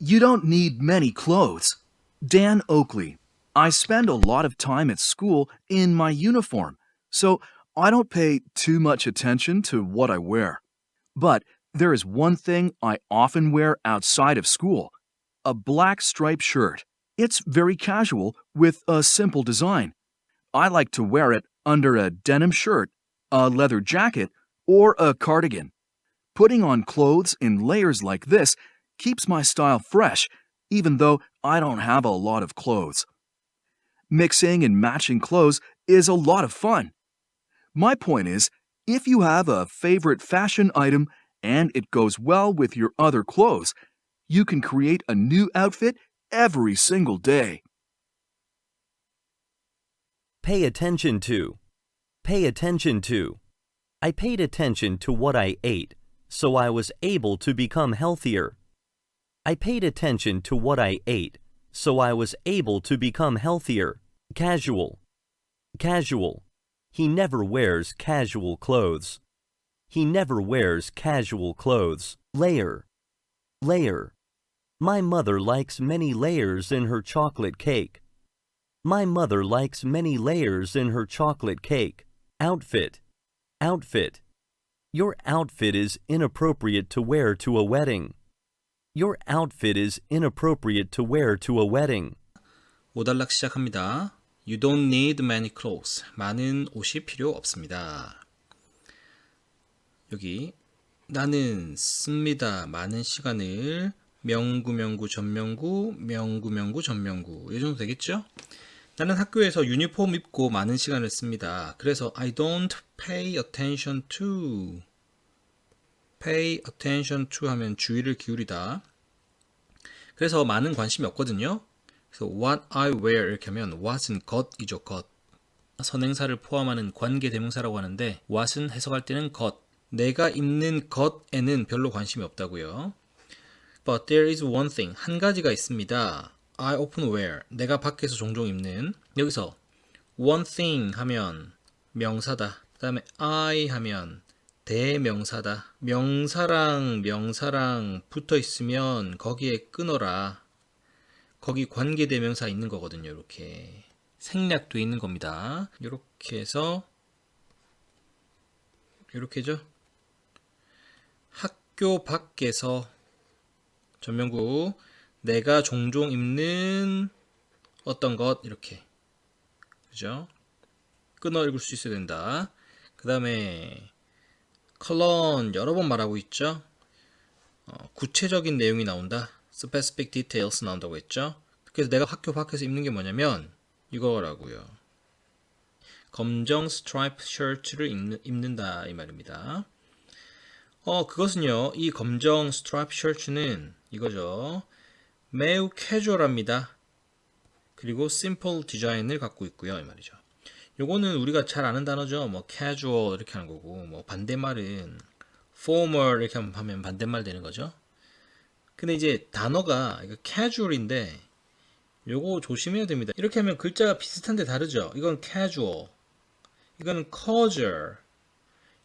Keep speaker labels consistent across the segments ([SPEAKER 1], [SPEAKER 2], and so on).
[SPEAKER 1] You don't need many clothes. Dan Oakley. I spend a lot of time at school in my uniform, so I don't pay too much attention to what I wear. But there is one thing I often wear outside of school a black striped shirt. It's very casual with a simple design. I like to wear it under a denim shirt, a leather jacket, or a cardigan. Putting on clothes in layers like this keeps my style fresh, even though I don't have a lot of clothes. Mixing and matching clothes is a lot of fun. My point is, if you have a favorite fashion item and it goes well with your other clothes, you can create a new outfit every single day.
[SPEAKER 2] Pay attention to. Pay attention to. I paid attention to what I ate, so I was able to become healthier. I paid attention to what I ate, so I was able to become healthier. Casual. Casual. He never wears casual clothes. He never wears casual clothes. Layer. Layer. My mother likes many layers in her chocolate cake. My mother likes many layers in her chocolate cake. Outfit. Outfit. Your outfit is inappropriate to wear to a wedding. Your outfit is inappropriate to wear to a wedding.
[SPEAKER 3] 5단락 시작합니다. You don't need many clothes. 많은 옷이 필요 없습니다. 여기 나는 씁니다. 많은 시간을 명구 명구 전명구 명구 명구 전명구 이 정도 되겠죠? 나는 학교에서 유니폼 입고 많은 시간을 씁니다. 그래서 I don't pay attention to pay attention to 하면 주의를 기울이다. 그래서 많은 관심이 없거든요. 그래서 what I wear 이렇게 하면 what은 것이죠, 것. 선행사를 포함하는 관계 대명사라고 하는데 what은 해석할 때는 것. 내가 입는 것에는 별로 관심이 없다고요. But there is one thing. 한 가지가 있습니다. I often wear. 내가 밖에서 종종 입는. 여기서 one thing 하면 명사다. 그 다음에 I 하면 대명사다. 명사랑 명사랑 붙어 있으면 거기에 끊어라. 거기 관계 대명사 있는 거거든요. 이렇게 생략돼 있는 겁니다. 이렇게 해서 이렇게죠. 학교 밖에서 전명구 내가 종종 입는 어떤 것 이렇게 그죠? 끊어 읽을 수 있어야 된다. 그 다음에 컬런 여러 번 말하고 있죠. 어, 구체적인 내용이 나온다. specific details 나온다고 했죠. 그래서 내가 학교 밖에서 입는 게 뭐냐면 이거라고요. 검정 스트라이프 셔츠를 입는, 입는다 이 말입니다. 어 그것은요 이 검정 스트라이프 셔츠는 이거죠. 매우 캐주얼합니다. 그리고 심플 디자인을 갖고 있고요 이 말이죠. 요거는 우리가 잘 아는 단어죠. 뭐 casual 이렇게 하는 거고 뭐 반대말은 formal 이렇게 하면 반대말 되는 거죠. 근데 이제 단어가 casual인데 요거 조심해야 됩니다. 이렇게 하면 글자가 비슷한데 다르죠. 이건 casual, 이거는 casual.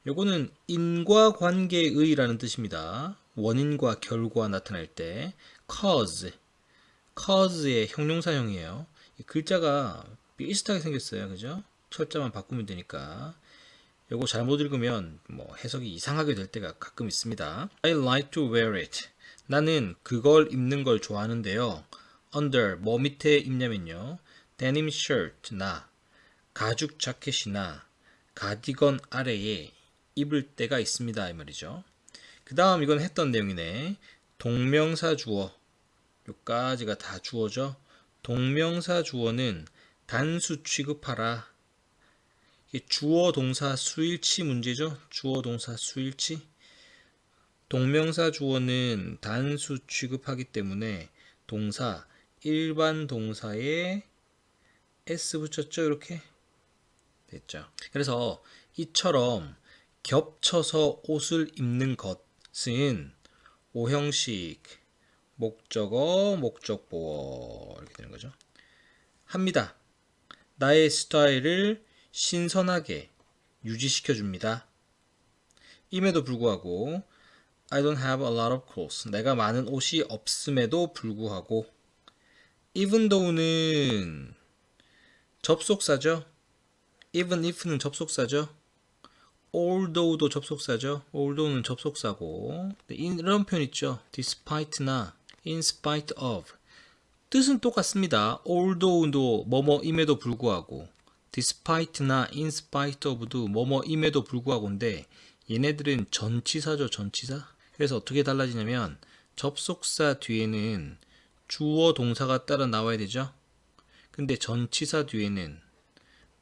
[SPEAKER 3] 요거는 인과관계의라는 뜻입니다. 원인과 결과 나타날 때 cause, cause의 형용사형이에요. 이 글자가 비슷하게 생겼어요. 그죠? 철자만 바꾸면 되니까. 요거 잘못 읽으면 뭐 해석이 이상하게 될 때가 가끔 있습니다. I like to wear it. 나는 그걸 입는 걸 좋아하는데요. under 뭐 밑에 입냐면요. denim shirt나 가죽 자켓이나 가디건 아래에 입을 때가 있습니다. 이 말이죠. 그 다음 이건 했던 내용이네. 동명사 주어. 요까지가 다 주어죠. 동명사 주어는 단수 취급하라. 주어 동사 수일치 문제죠. 주어 동사 수일치. 동명사 주어는 단수 취급하기 때문에 동사 일반 동사에 s 붙였죠. 이렇게 됐죠. 그래서 이처럼 겹쳐서 옷을 입는 것은 오형식 목적어 목적보어 이렇게 되는 거죠. 합니다. 나의 스타일을 신선하게 유지시켜 줍니다. 임에도 불구하고 I don't have a lot of clothes. 내가 많은 옷이 없음에도 불구하고 even though는 접속사죠. even if는 접속사죠. although도 접속사죠. although는 접속사고 네, 이런 표현 있죠. despite나 in spite of 뜻은 똑같습니다. although도 뭐뭐임에도 불구하고 despite나 in spite of도 뭐뭐임에도 불구하고인데 얘네들은 전치사죠, 전치사. 그래서 어떻게 달라지냐면 접속사 뒤에는 주어 동사가 따라 나와야 되죠. 근데 전치사 뒤에는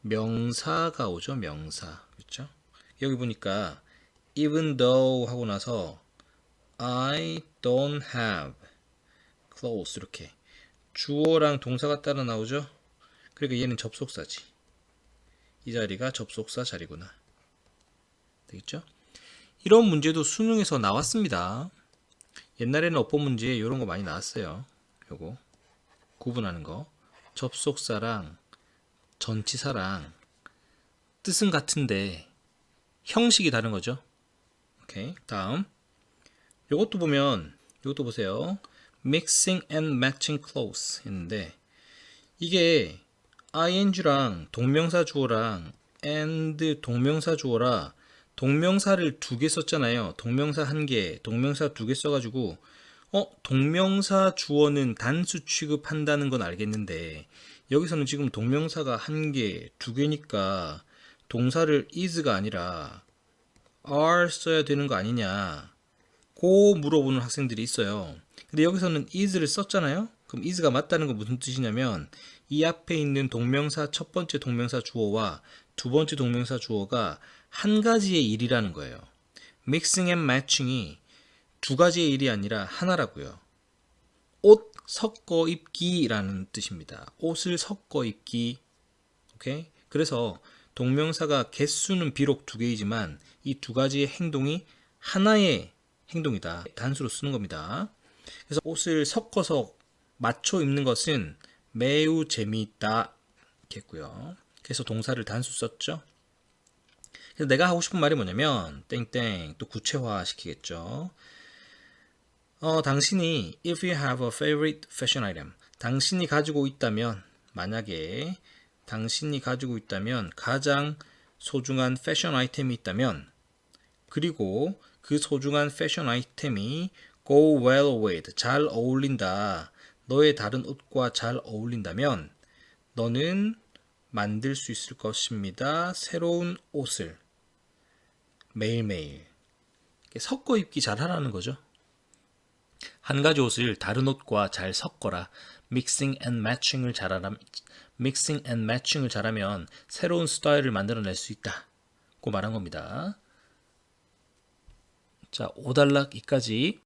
[SPEAKER 3] 명사가 오죠, 명사. 그렇죠? 여기 보니까 even though 하고 나서 I don't have clothes 이렇게 주어랑 동사가 따라 나오죠. 그러니까 얘는 접속사지. 이 자리가 접속사 자리구나. 되겠죠? 이런 문제도 수능에서 나왔습니다. 옛날에는 어법 문제에 이런 거 많이 나왔어요. 요거 구분하는 거. 접속사랑 전치사랑 뜻은 같은데 형식이 다른 거죠. 오케이. 다음. 요것도 보면 요것도 보세요. mixing and matching clothes 했는데 이게 ing랑 동명사 주어랑 and 동명사 주어라 동명사를 두 개 썼잖아요. 동명사 한 개, 동명사 두 개 써가지고 어 동명사 주어는 단수 취급한다는 건 알겠는데 여기서는 지금 동명사가 한 개, 두 개니까 동사를 is가 아니라 are 써야 되는 거 아니냐. 고 물어보는 학생들이 있어요. 근데 여기서는 is를 썼잖아요. 그럼 is가 맞다는 건 무슨 뜻이냐면 이 앞에 있는 동명사 첫 번째 동명사 주어와 두 번째 동명사 주어가 한 가지의 일이라는 거예요. mixing and matching이 두 가지의 일이 아니라 하나라고요. 옷 섞어 입기라는 뜻입니다. 옷을 섞어 입기. 오케이? 그래서 동명사가 개수는 비록 두 개이지만 이 두 가지의 행동이 하나의 행동이다. 단수로 쓰는 겁니다. 그래서 옷을 섞어서 맞춰 입는 것은 매우 재미있다. 겠고요. 그래서 동사를 단수 썼죠. 그래서 내가 하고 싶은 말이 뭐냐면 땡땡 또 구체화 시키겠죠. 어, 당신이 if you have a favorite fashion item 당신이 가지고 있다면 만약에 당신이 가지고 있다면 가장 소중한 패션 아이템이 있다면 그리고 그 소중한 패션 아이템이 go well with 잘 어울린다. 너의 다른 옷과 잘 어울린다면 너는 만들 수 있을 것입니다. 새로운 옷을 매일매일 섞어 입기 잘 하라는 거죠. 한 가지 옷을 다른 옷과 잘 섞어라. 믹싱 앤 매칭을 잘하라. 믹싱 앤 매칭을 잘하면 새로운 스타일을 만들어낼 수 있다. 고 말한 겁니다. 자, 5단락 이까지